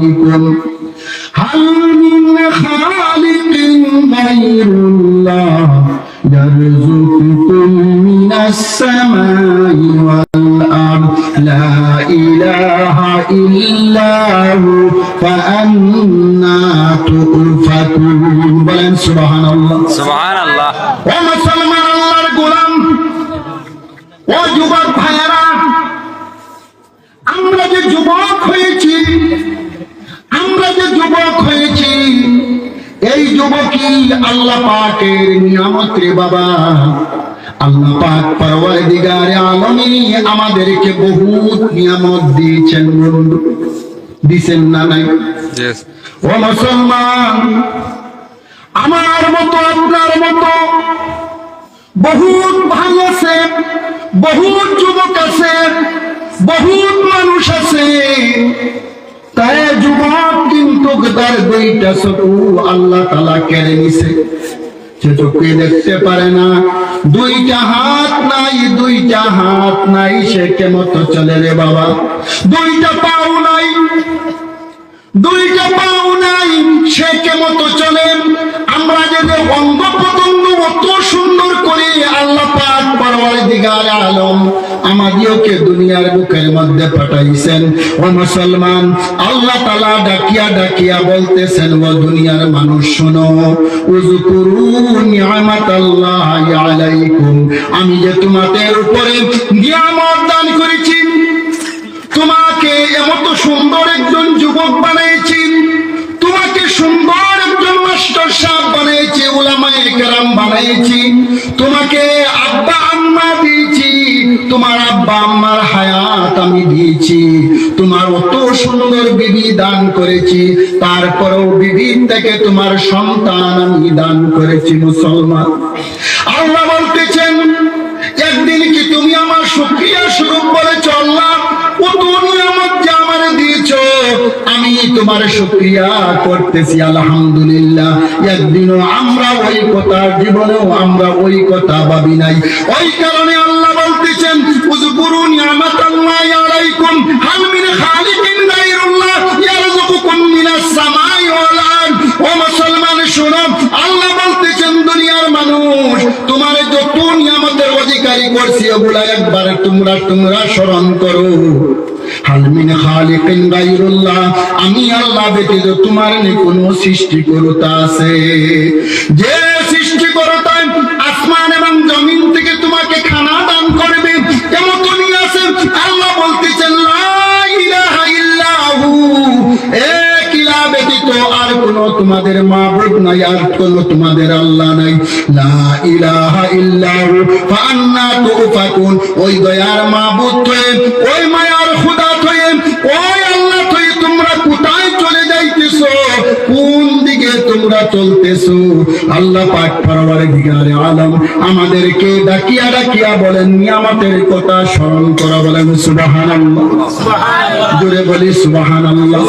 عليكم هل من خالق غير الله يرزقكم من السماء والأرض لا إله إلا هو فأنا تؤفكون بلن سبحان الله সুবহান আল্লাহ ও মুসলমান আল্লাহর গোলাম ও যুবক ভাইয়েরা আমরা যে যুবক হয়েছি আমরা যে যুবক হয়েছি এই যুবকই আল্লাহ পাকের নিয়ামত রে বাবা। আল্লাহ পাক পরওয়ারদিগারে আলমী আমাদেরকে বহুত নিয়ামত দিয়েছেন। বন্ধু দিছেন না নাই. ও মুসলমান আমার মতো আপনার মতো বহুত ভাই আছে বহুত যুবক আছে বহুত মানুষ আছে। তাই যুবক কিন্তু তার দুইটা চকু আল্লাহ তালা কেড়ে নিছে। সে চোখে দেখতে পারে না। দুইটা হাত নাই, দুইটা হাত নাই, সে কেমত চলে রে বাবা। দুইটা পাও নাই, দুইটা পাও নাই, সে কেমত চলে। আমরা যদি অঙ্গ প্রত্যঙ্গ অত সুন্দর করে, আল্লাহ পাক পরওয়ার দিগার আলম আমাদিওকে দুনিয়ার বুকের মধ্যে পাঠাইছেন। ও মুসলমান, আল্লাহ তালা ডাকিয়া ডাকিয়া বলতেছেন, ও দুনিয়ার মানুষ শোনো আমি যে তোমাদের উপরে দান করেছি, তোমাকে এমত সুন্দর একজন যুবক বানিয়েছি তোমাকে সুন্দর একজন মাস্টার সাহেব বানিয়েছি উলামায়ে কেরাম বানিয়েছি তোমাকে আব্বা তোমার আব্বা আম্মার হায়াত আমি দিয়েছি। তোমার অত সুন্দর বিবি দান করেছি। তারপরেও বিবি থেকে তোমার সন্তান আমি দান করেছি মুসলমান। আল্লাহ বলতেছেন, একদিন কি তুমি আমার সুক্রিয়া স্বরূপ বলে চললাম ও তুমি আমার যে আমার দিয়েছ, আমি তোমার সুক্রিয়া করতেছি, আলহামদুলিল্লাহ। একদিনও আমরা ওই কথা জীবনেও আমরা ওই কথা ভাবি নাই। ওই কারণে আল্লাহ ও মুসলমান, শুনো, আল্লাহ বলতেছেন, দুনিয়ার মানুষ, তোমার যত নিয়ামতের অধিকারী করছি, ওগুলা একবার তোমরা তোমরা স্মরণ করো। হালমিন আমি আল্লাহ ব্যতীত তোমার কোনো সৃষ্টিকর্তা আছে। যে তোমাদের মাবুদ নাই, আর কোনো তোমাদের আল্লাহ নাই। লা ইলাহা ইল্লাহু ফান্না তুফাকুন। ওই দয়ার মাবুদ হয়ে ওই মায়ার খোদা হয়ে ওই আল্লাহ হয়ে তোমরা কোথায় চলে যাইতেছো? কোন দিকে তোমরা চলতেছো? আল্লাহ পাক পরবার দিগারে আলম আমাদেরকে ডাকিয়া ডাকিয়া বলেন, নিয়ামতের কথা স্মরণ করা বলেন, সুবহানাল্লাহ। সুবহানাল্লাহ জোরে বলি, সুবহানাল্লাহ।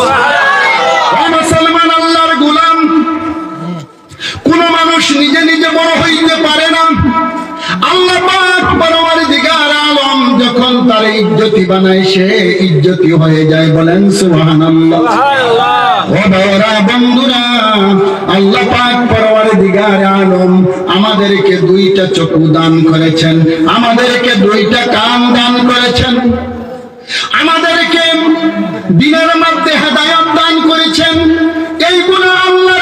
ও মুসলমান আল্লাহর গোলাম কোন মানুষ নিজে নিজে বড় হইতে পারে না। আল্লাহ পাক আলম যখন তার ইজ্জতি বানায় সে ইজ্জতি হয়ে যায় বলেন সুবহানাল্লাহ। ও বাবারা বন্ধুরা আল্লাহ পাক পরওয়ার আলম আমাদেরকে দুইটা চক্ষু দান করেছেন। আমাদেরকে দুইটা কান দান করেছেন। আমাদেরকে দিনের মধ্যে হেদায়ত দান করেছেন। এইগুলো নিয়ামত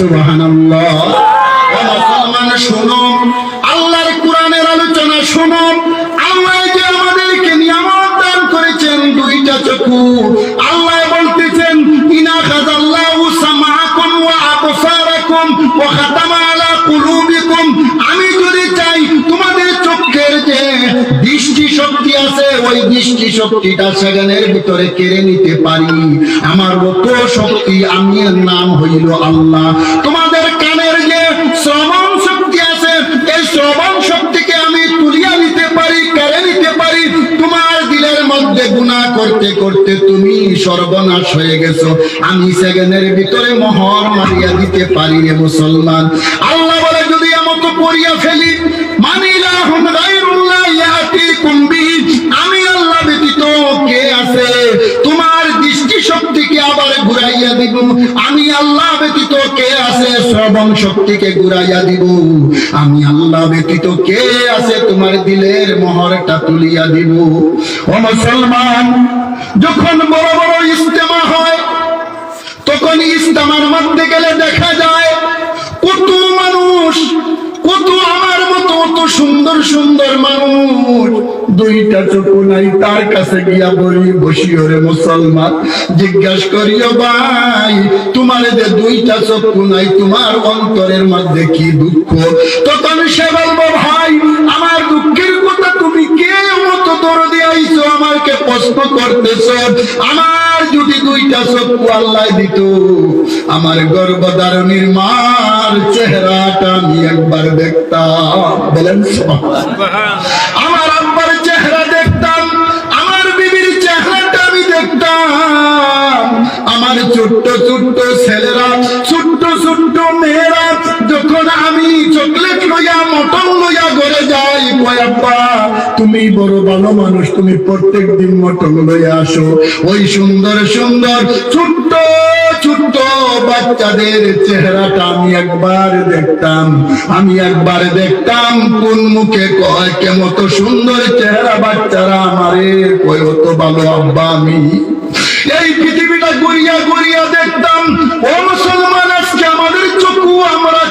সুবহানাল্লাহ। মুসলমান শুনো আল্লাহর কোরআনের আলোচনা শুনো আল্লাহ যে আমাদেরকে নিয়ামত দান করেছেন দুইটা চক্ষু। আল্লাহ বলতেছেন, ইনা খাযাল্লাহু সামাআকুম ওয়া আবসারাকুম ওই দৃষ্টি শক্তিটা সেখানের ভিতরে কেড়ে নিতে পারি। আমার মতো শক্তি আমি নাম হইল আল্লাহ। তোমাদের কানের যে শ্রবণ শক্তি আছে, এই শ্রবণ শক্তিকে আমি তুলিয়া নিতে পারি, কেড়ে নিতে পারি। তোমার দিলের মধ্যে গুণা করতে করতে তুমি সর্বনাশ হয়ে গেছো। আমি সেখানের ভিতরে মোহর মারিয়া দিতে পারি রে মুসলমান। আল্লাহ বলে, যদি এমতো করিয়া ফেলি মানিলা হুম গায়রুল্লাহ ইয়াতিকুম বিহি আমি আল্লাহ ব্যতীত কে আছে তোমার দৃষ্টি শক্তিকে আবার ঘুরাইয়া দিব। আমি আল্লাহ ব্যতীত কে আছে? শ্রবণ শক্তিকে ঘুরাইয়া দিব। আমি আল্লাহ ব্যতীত কে আছে? তোমার দিলের মোহরটা তুলিয়া দিব। ও মুসলমান, যখন বড় বড় ইস্তেমা হয়, তখন ইস্তেমার মধ্যে গেলে দেখা যায়, কত মানুষ, কত আমার মতো সুন্দর সুন্দর মানুষ। দুইটা চোখ নাই, তার কাছে গিয়া বলি বসিও রে মুসলমান, জিজ্ঞাসা করিও ভাই, তোমার যে দুইটা চক্ষু নাই, তোমার অন্তরের মধ্যে কি দুঃখ? তখন সে বলব ভাই প্রশ্ন করতেছ। আমার যদি দুইটা চক্ষু আল্লাহ দিত। আমার গর্ভধারণীর মার চেহারাটা আমি একবার দেখতাম। আমার আব্বার চেহারা দেখতাম, আমার বিবির চেহারাটা আমি দেখতাম। আমার ছোট্ট ছোট্ট ছেলেরা, ছোট্ট ছোট্ট মেয়েরা, যখন আমি চকলেট লইয়া, মটন লইয়া ঘরে যাই, কয় আব্বা তুমি বড় ভালো মানুষ, তুমি প্রত্যেক দিন মটন লইয়া আসো। ওই সুন্দর সুন্দর, ছোট্ট ছোট্ট বাচ্চাদের চেহারাটা আমি একবার দেখতাম। আমি একবার দেখতাম কোন মুখে কয় কেমত সুন্দর চেহারা বাচ্চারা আমারে কয় অত ভালো, আব্বা, আমি। এই পৃথিবীটা গড়িয়া গড়িয়া দেখতাম, ও মুসলমান, আজকে আমাদের চকু আমরা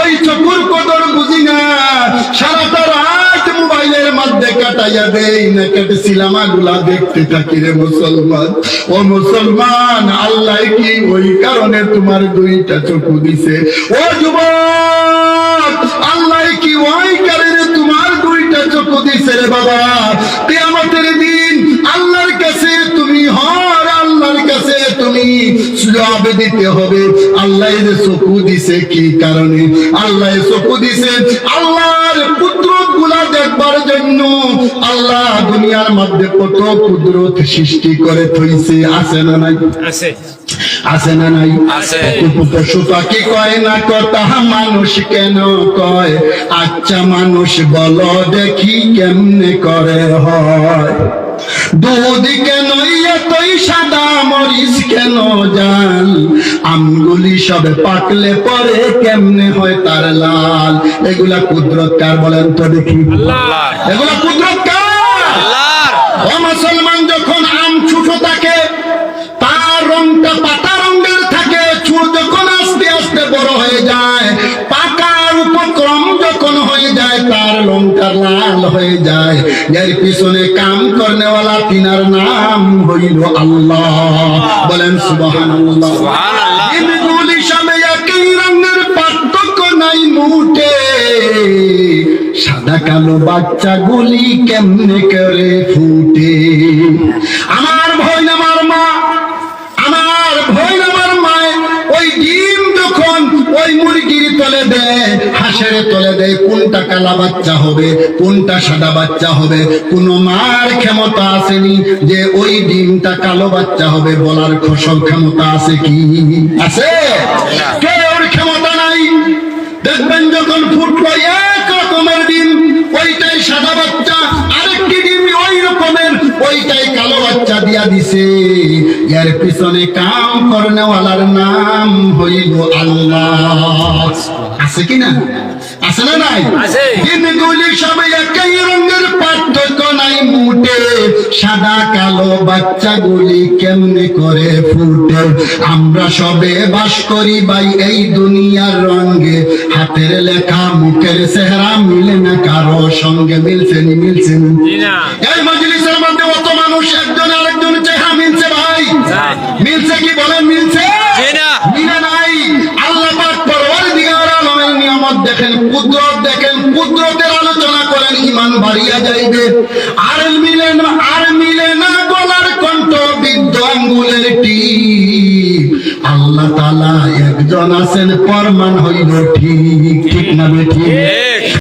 ওই চকুর কদর বুঝি না। সারাটা রাত মোবাইলের মধ্যে কাটাইয়া দেই না কেটে আগুলা দেখতে থাকি রে মুসলমান। ও মুসলমান, আল্লাহ কি ওই কারণে তোমার দুইটা চোখ দিছে? ও যুব আল্লাহ কি ওই কারণে তোমার দুইটা চোখ দিছে রে বাবা কিয়ামতের দিন আল্লাহর কাছে তুমি হর আল্লাহর কাছে তুমি জবাব দিতে হবে। আল্লাহ যে চকু দিছে কি কারণে? আল্লাহ চকু দিছে আল্লাহর পুত্রগুলা দেখবার জন্য। আল্লাহ দুনিয়ার মধ্যে কত কুদরত সৃষ্টি করে থইছে আছে না নাই? আছে। আছে না নাই? পশু পাখি কয় না কথা? মানুষ কেন কয়? আচ্ছা মানুষ বলো দেখি কেমনে করে হয়। দুধ কেন এতই সাদা মরিচ কেন জাল? আমগুলি সবে পাকলে পরে কেমনে হয় তার লাল? এগুলা কুদরত কার বলেন তো দেখি? এগুলা কুদরত কার? হয়ে যায়। এর পিছনে কাম করনেওয়ালা তিনার নাম হইল আল্লাহ। বলেন রঙের পার্থক্য নাই মুটে সাদা কালো বাচ্চা বাচ্চাগুলি কেমনে করে ফুটে আমার ভয় আমার মা আমার ভয় আমার মায় ওই ডিম যখন ওই মুরগির তলে দেয় হাঁসের তলে দেয় কোনটা কালা বাচ্চা হবে, কোনটা সাদা বাচ্চা হবে, কোন মার ক্ষমতা আসেনি যে ওই ডিমটা কালো বাচ্চা হবে, বলার খসল ক্ষমতা আছে কি? আছে? কেউ ক্ষমতা নাই? দেখবেন যখন ফুটলো এক রকমের ডিম, ওইটাই সাদা বাচ্চা, আরেকটি ডিম ওই রকমের ওইটাই কালো বাচ্চা দিয়া দিছে। এর পিছনে কাম করনেওয়ালার নাম হইল আল্লাহ। আছে কি না? আছে না নাই? দিনগুলি সবাই একই রঙের পার্থক্য নাই মুটে। সাদা কালো বাচ্চাগুলি কেমনে করে ফুটে? আমরা সবে বাস করি ভাই এই দুনিয়ার রঙে। হাতের লেখা মুখের চেহারা মিলে না কারও সঙ্গে মিলছে নি মিলছে নি। জি না। এই মজলিসের মধ্যে অত মানুষ একজন দেখেন কুদরত, দেখেন কুদরতের আলোচনা করেন, ইমান বাড়িয়া যাইবে। আর মিলে না, আর মিলে না গলার কণ্ঠ বিদ্য আঙ্গুলের টি আল্লাহ তালা একজন আছেন পরমান হইল ঠিক। ঠিক না বেঠিক?